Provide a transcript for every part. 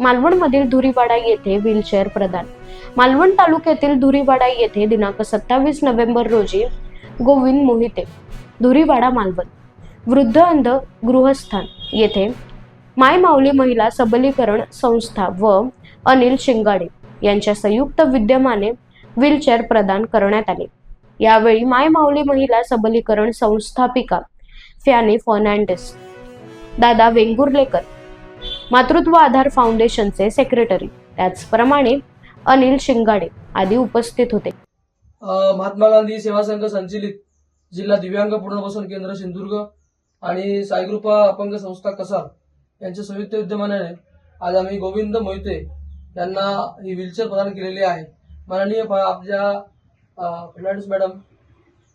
मालवणमधील धुरीवाडा येथे व्हीलचेअर प्रदान. मालवण तालुक्यातील धुरीवाडा येथे दिनांक सत्तावीस नोव्हेंबर रोजी गोविंद मोहिते धुरीवाडा मालवण वृद्ध अंध गृहस्थान येथे माय माऊली महिला सबलीकरण संस्था व अनिल शिंगाडे यांच्या संयुक्त विद्यमाने व्हीलचेअर प्रदान करण्यात आले. यावेळी माय माऊली महिला सबलीकरण संस्थापिका फॅनी फर्नांडिस दादा वेंगुर्लेकर मातृत्व आधार फाउंडेशनचे सेक्रेटरी त्याचप्रमाणे अनिल शिंगाडे आदी उपस्थित होते. महात्मा गांधी सेवा संघ संचलित जिल्हा दिव्यांग पुनर्वसन केंद्र सिंधुदुर्ग आणि साईकृपा अपंग संस्था कसार यांच्या संयुक्त विद्यमानाने आज आम्ही गोविंद मोहिते यांना ही व्हीलचेअर प्रदान केलेली आहे. माननीय आपल्या फर्नांडिस मॅडम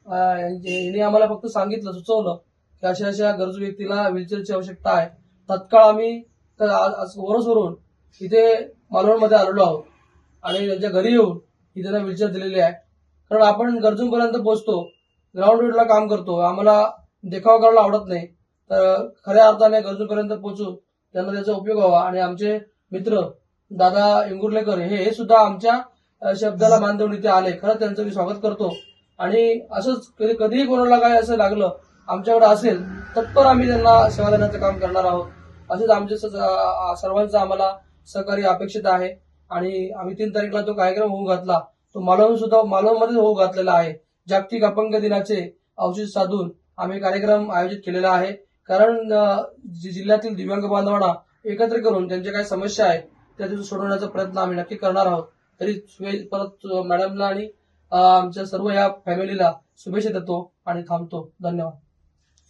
यांनी आम्हाला फक्त सांगितलं सुचवलं की अशा अशा गरजू व्यक्तीला व्हीलचेअरची आवश्यकता आहे. तत्काळ आम्ही तर आज आज वरून इथे मालवणमध्ये आलेलो आहोत. आणि त्यांच्या घरी येऊन ही त्यांना व्हीलचेअर दिलेली आहे. कारण आपण गरजूंपर्यंत पोहोचतो ग्राउंड रूटला काम करतो आम्हाला देखावा करायला आवडत नाही. तर खऱ्या अर्थाने गरजूंपर्यंत पोहोचून त्यांना त्याचा उपयोग व्हावा. आणि आमचे मित्र दादा इंगुर्लेकर हे हे सुद्धा आमच्या शब्दाला मान देऊन इथे आले. खरं त्यांचं मी स्वागत करतो. आणि असंच कधी कधीही कोणाला काय असं लागलं आमच्याकडे असेल तत्पर आम्ही त्यांना सेवा देण्याचं काम करणार आहोत. असेच आमच्या सर्वांचं आम्हाला सहकार्य अपेक्षित आहे. आणि आम्ही तीन तारीखला तो कार्यक्रम होऊ घातला. तो मालवण सुद्धा मालवणमध्येच होऊ घातलेला आहे. जागतिक अपंग दिनाचे अवशेष साधून आम्ही कार्यक्रम आयोजित केलेला आहे. कारण जिल्ह्यातील दिव्यांग बांधवांना एकत्र करून त्यांच्या काही समस्या आहेत त्या सोडवण्याचा प्रयत्न आम्ही नक्की करणार आहोत. तरी परत मॅडमला आणि आमच्या सर्व या फॅमिलीला शुभेच्छा देतो आणि थांबतो. धन्यवाद.